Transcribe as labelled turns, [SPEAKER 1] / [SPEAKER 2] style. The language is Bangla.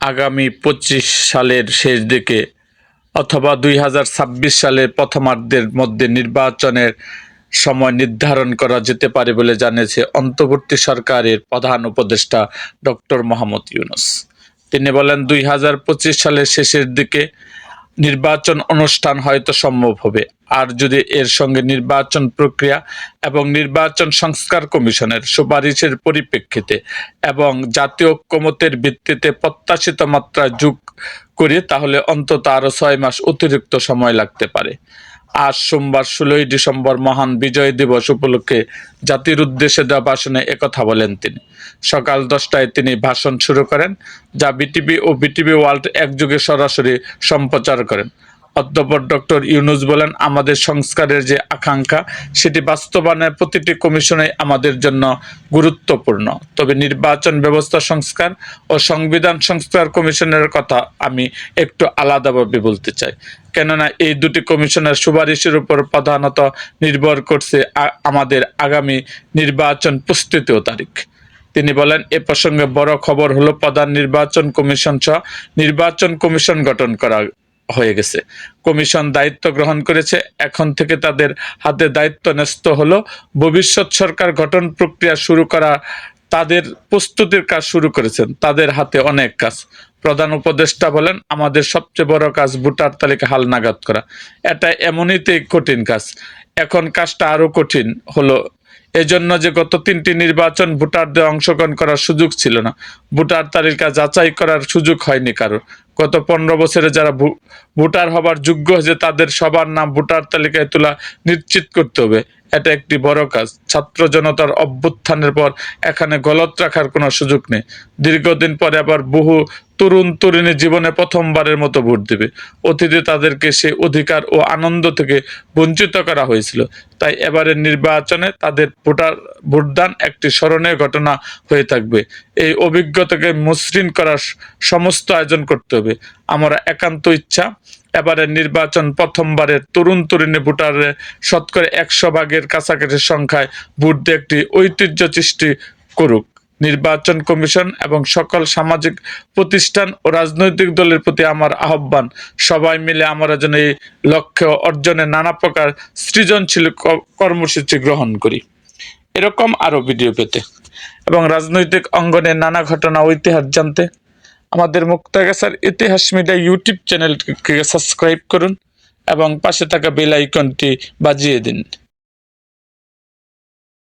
[SPEAKER 1] আগামী পঁচিশ সালের শেষ দিকে অথবা দুই হাজার ছাব্বিশ সালের প্রথমার্ধের মধ্যে নির্বাচনের সময় নির্ধারণ করা যেতে পারে বলে জানিয়েছে অন্তর্বর্তী সরকারের প্রধান উপদেষ্টা ডক্টর মোহাম্মদ ইউনুস। তিনি বলেন, দুই হাজার পঁচিশ সালের শেষের দিকে নির্বাচন অনুষ্ঠান হয়তো সম্ভব হবে। আর যদি এর সঙ্গে নির্বাচন প্রক্রিয়া এবং নির্বাচন সংস্কার কমিশনের সুপারিশের পরিপ্রেক্ষিতে এবং জাতীয় ঐক্যমতের ভিত্তিতে প্রত্যাশিত মাত্রা যোগ করে, তাহলে অন্তত আরও ছয় মাস অতিরিক্ত সময় লাগতে পারে। আজ সোমবার ষোলোই ডিসেম্বর মহান বিজয় দিবস উপলক্ষে জাতির উদ্দেশ্যে দেওয়া ভাষণে একথা বলেন তিনি। সকাল দশটায় তিনি ভাষণ শুরু করেন, যা বিটিভি ও বিটিভি ওয়ার্ল্ড একযোগে সরাসরি সম্প্রচার করেন। অধ্যাপক ডক্টর ইউনুস বলেন, আমাদের সংস্কারের যে আকাঙ্ক্ষা, সেটি বাস্তবায়নের প্রতিটি কমিশনে আমাদের জন্য গুরুত্বপূর্ণ। তবে নির্বাচন ব্যবস্থা সংস্কার ও সংবিধান সংস্কার কমিশনের কথা আমি একটু আলাদাভাবে বলতে চাই। কেননা, এই দুটি কমিশনের সুপারিশের উপর প্রধানত নির্ভর করছে আমাদের আগামী নির্বাচন প্রস্তুতিও তারিখ। তিনি বলেন, এ প্রসঙ্গে বড় খবর হলো প্রধান নির্বাচন কমিশন সহ নির্বাচন কমিশন গঠন করা হয়ে গেছে। কমিশন দায়িত্ব গ্রহণ করেছে, এখন থেকে তাদের হাতে দায়িত্ব ন্যস্ত হলো। ভবিষ্যৎ সরকার গঠন প্রক্রিয়া শুরু করা, তাদের প্রস্তুতির কাজ শুরু করেছেন, তাদের হাতে অনেক কাজ। প্রধান উপদেষ্টা বলেন, আমাদের সবচেয়ে বড় কাজ ভোটার তালিকা হালনাগাদ করা। এটা এমনিতেই কঠিন কাজ। এখন কাজটা আরও কঠিন হলো এজন্য যে গত তিনটি নির্বাচন ভোটারদের অংশগ্রহণ করার সুযোগ ছিল না। ভোটার তালিকা যাচাই করার সুযোগ হয়নি কারও গত পনেরো বছরে যারা ভোটার হবার যোগ্য হয়েছে, তাদের সবার নাম ভোটার তালিকায় তোলা নিশ্চিত করতে হবে। এটা একটি বড় কাজ। ছাত্র জনতার অভ্যুত্থানের পর এখানে গলত রাখার কোনো সুযোগ নেই। দীর্ঘদিন পরে আবার বহু তরুণ তরুণী জীবনে প্রথমবারের মতো ভোট দেবে। অতীতে তাদেরকে সে অধিকার ও আনন্দ থেকে বঞ্চিত করা হয়েছিল। তাই এবারের নির্বাচনে তাদের ভোটার, ভোটদান একটি স্মরণীয় ঘটনা হয়ে থাকবে। এই অভিজ্ঞতাকে মসৃণ করার সমস্ত আয়োজন করতে হবে। আমরা একান্ত ইচ্ছা, এবারের নির্বাচন প্রথমবারের তরুণ তরুণী ভোটারের শতকরা একশো ভাগের কাছাকাছি সংখ্যায় ভোট দিয়ে একটি ঐতিহ্য সৃষ্টি করুক। নির্বাচন কমিশন এবং সকল সামাজিক প্রতিষ্ঠান ও রাজনৈতিক দলের প্রতি আমার আহ্বান। সবাই মিলে আমরা যেন এই লক্ষ্য অর্জনে নানা প্রকার সৃজনশীল কর্মসূচি গ্রহণ করি। এরকম আরও ভিডিও পেতে এবং রাজনৈতিক অঙ্গনে নানা ঘটনা ও ইতিহাস জানতে আমাদের মুক্তাগাছার ইতিহাস মিডিয়া ইউটিউব চ্যানেলকে সাবস্ক্রাইব করুন এবং পাশে থাকা বেল আইকনটি বাজিয়ে দিন।